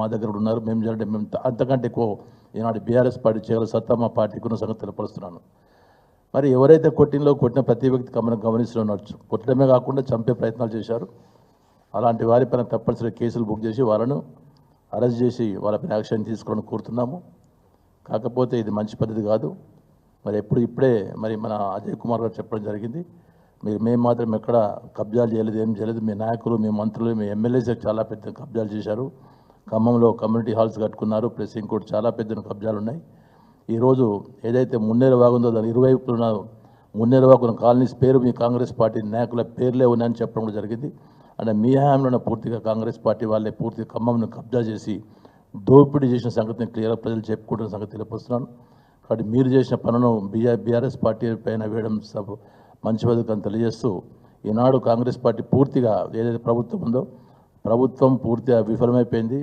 మా దగ్గర కూడా ఉన్నారు. మేము చేయాలంటే మేము అంతకంటే ఎక్కువ ఈనాడు బీఆర్ఎస్ పార్టీ చేయగల సత్తా మా పార్టీకి ఉన్న సంగతి తెలియపరుస్తున్నాను మరి ఎవరైతే కొట్టినలో కొట్టిన ప్రతి వ్యక్తి గమనం ఉండొచ్చు. కొట్టడమే కాకుండా చంపే ప్రయత్నాలు చేశారు. అలాంటి వారిపైన తప్పనిసరిగా కేసులు బుక్ చేసి వాళ్ళను అరెస్ట్ చేసి వాళ్ళపైన యాక్షన్ తీసుకోవాలని కోరుతున్నాము. కాకపోతే ఇది మంచి పద్ధతి కాదు. మరి ఎప్పుడు ఇప్పుడే మరి మన అజయ్ కుమార్ గారు చెప్పడం జరిగింది. మీరు మేము మాత్రం ఎక్కడ కబ్జాలు చేయలేదు ఏం చేయలేదు. మీ నాయకులు మీ మంత్రులు మీ ఎమ్మెల్యేస్ చాలా పెద్ద కబ్జాలు చేశారు. ఖమ్మంలో కమ్యూనిటీ హాల్స్ కట్టుకున్నారు. ప్లస్ ఇంకోటి చాలా పెద్ద కబ్జాలు ఉన్నాయి. ఈరోజు ఏదైతే మున్నేరు వాగుందో దాని ఇరువైపులు ఉన్న మున్నేరు వాగున్న కాలనీస్ పేరు మీ కాంగ్రెస్ పార్టీ నాయకుల పేర్లే ఉన్నాయని చెప్పడం కూడా జరిగింది. అంటే మీ హయాంలోనే పూర్తిగా కాంగ్రెస్ పార్టీ వాళ్ళే పూర్తిగా ఖమ్మంను కబ్జా చేసి దోపిడీ చేసిన సంగతిని క్లియర్గా ప్రజలు చెప్పుకుంటున్న సంగతి తెలియపరుస్తున్నాను. కాబట్టి మీరు చేసిన పనులను బీఆర్ బీఆర్ఎస్ పార్టీ పైన వేయడం సబ్ మంచి పథకం తెలియజేస్తూ ఈనాడు కాంగ్రెస్ పార్టీ పూర్తిగా ఏదైతే ప్రభుత్వం ఉందో ప్రభుత్వం పూర్తిగా విఫలమైపోయింది.